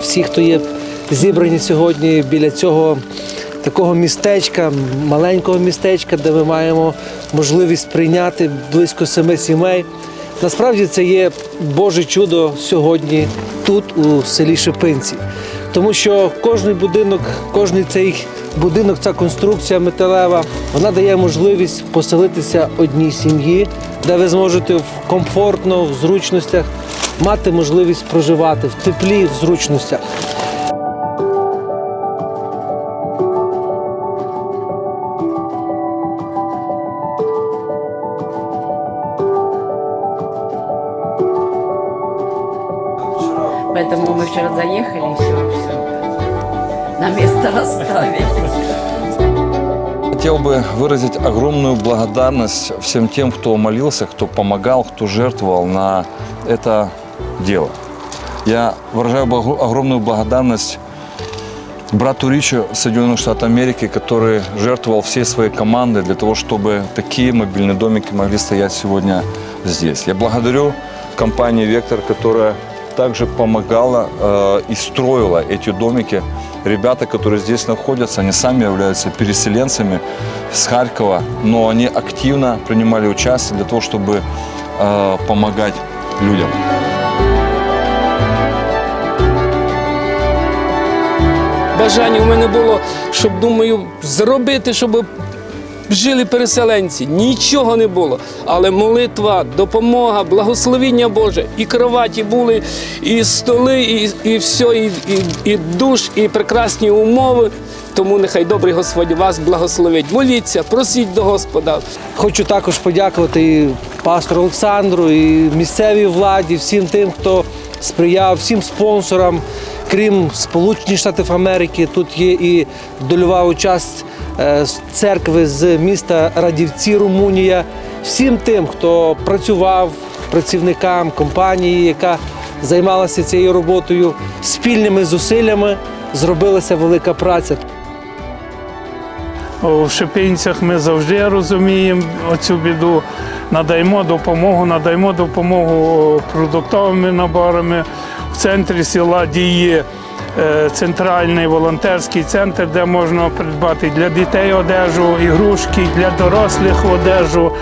Всі, хто є зібрані сьогодні біля цього такого містечка, маленького містечка, де ми маємо можливість прийняти близько семи сімей. Насправді це є Боже чудо сьогодні тут, у селі Шипинці. Тому що кожний будинок, кожний цей будинок, ця конструкція металева, вона дає можливість поселитися одній сім'ї, де ви зможете комфортно, в зручностях мати можливість проживати в теплі, в зручностях. Поэтому мы вчера заехали и все, все на место расставили. Хотел бы выразить огромную благодарность всем тем, кто молился, кто помогал, кто жертвовал на это дело. Я выражаю огромную благодарность брату Ричу Соединенных Штатов Америки, который жертвовал всей своей командой для того, чтобы такие мобильные домики могли стоять сегодня здесь. Я благодарю компанию «Вектор», которая также помогала э, и строила эти домики. Ребята, которые здесь находятся, они сами являются переселенцами с Харькова, но они активно принимали участие для того, чтобы э, помогать людям. Бажання в мене було, щоб думаю, зробити, щоб жили переселенці. Нічого не було. Але молитва, допомога, благословіння Боже. І кроваті були, і столи, і, і все, і, і, і душ, і прекрасні умови. Тому нехай добрий Господь вас благословить. Моліться, просіть до Господа. Хочу також подякувати і пастору Олександру, і місцевій владі, всім тим, хто сприяв, всім спонсорам, крім Сполучених Штатів Америки. Тут є і дольова участь е, церкви з міста Радівці, Румунія. Всім тим, хто працював, працівникам компанії, яка займалася цією роботою, спільними зусиллями зробилася велика праця. У Шипінцях ми завжди розуміємо оцю біду. Надаємо допомогу, надаємо допомогу продуктовими наборами. В центрі села діє е, центральний волонтерський центр, де можна придбати для дітей одежу, ігрушки, для дорослих одежу.